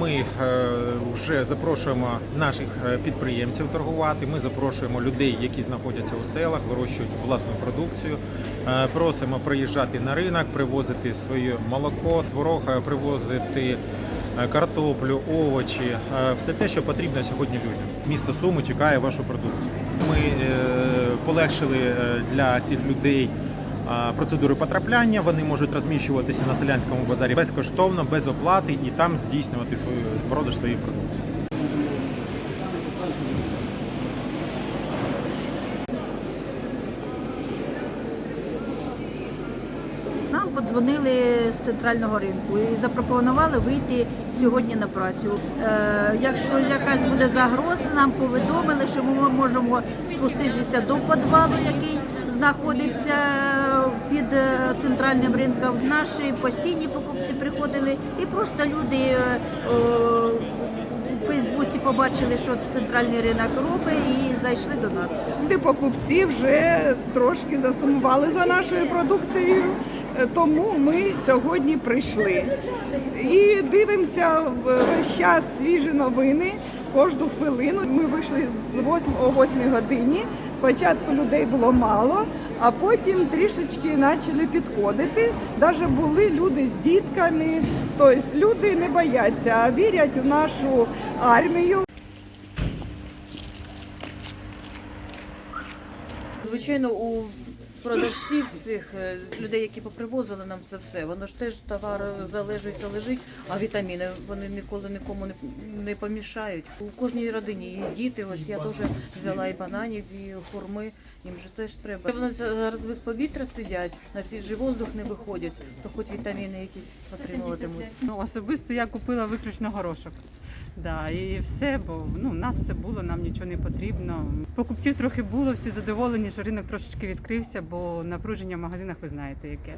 Ми е, вже запрошуємо наших е, підприємців торгувати. Ми запрошуємо людей, які знаходяться у селах, вирощують власну продукцію. Е, Просимо приїжджати на ринок, привозити своє молоко, творог, привозити картоплю, овочі, все те, що потрібно сьогодні людям. Місто Суми чекає вашу продукцію. Ми полегшили е, для цих людей процедури потрапляння. Вони можуть розміщуватися на селянському базарі безкоштовно, без оплати і там здійснювати свою продаж своєї продукції. Нам подзвонили з центрального ринку і запропонували вийти сьогодні на працю. Е, якщо якась буде загроза, нам повідомили, що ми можемо спуститися до підвалу, який знаходиться під е, центральним ринком. Наші постійні покупці приходили і просто люди. е, е, у Фейсбуці побачили, що центральний ринок робить, і зайшли до нас. Де покупці вже трошки засумували за нашою продукцією, е, тому ми сьогодні прийшли. І дивимося весь час свіжі новини. Кожну хвилину ми вийшли з 8 о 8 годині. Спочатку людей було мало, а потім трішечки почали підходити. Навіть були люди з дітками. Тобто люди не бояться, а вірять в нашу армію. Звичайно, у продавців цих е, людей, які попривозили нам це все, воно ж теж товар залежить, лежить, а вітаміни вони ніколи нікому не, не помішають. У кожній родині є діти. Ось я теж взяла і бананів, і хурми. Їм же теж треба. Вони зараз без повітря сидять, на свіжий воздух не виходять, то хоч вітаміни якісь отримуватимуть. Ну, особисто я купила виключно горошок. Да, і все, бо ну, в нас все було, нам нічого не потрібно. Покупців трохи було, всі задоволені, що ринок трошечки відкрився, бо напруження в магазинах ви знаєте яке.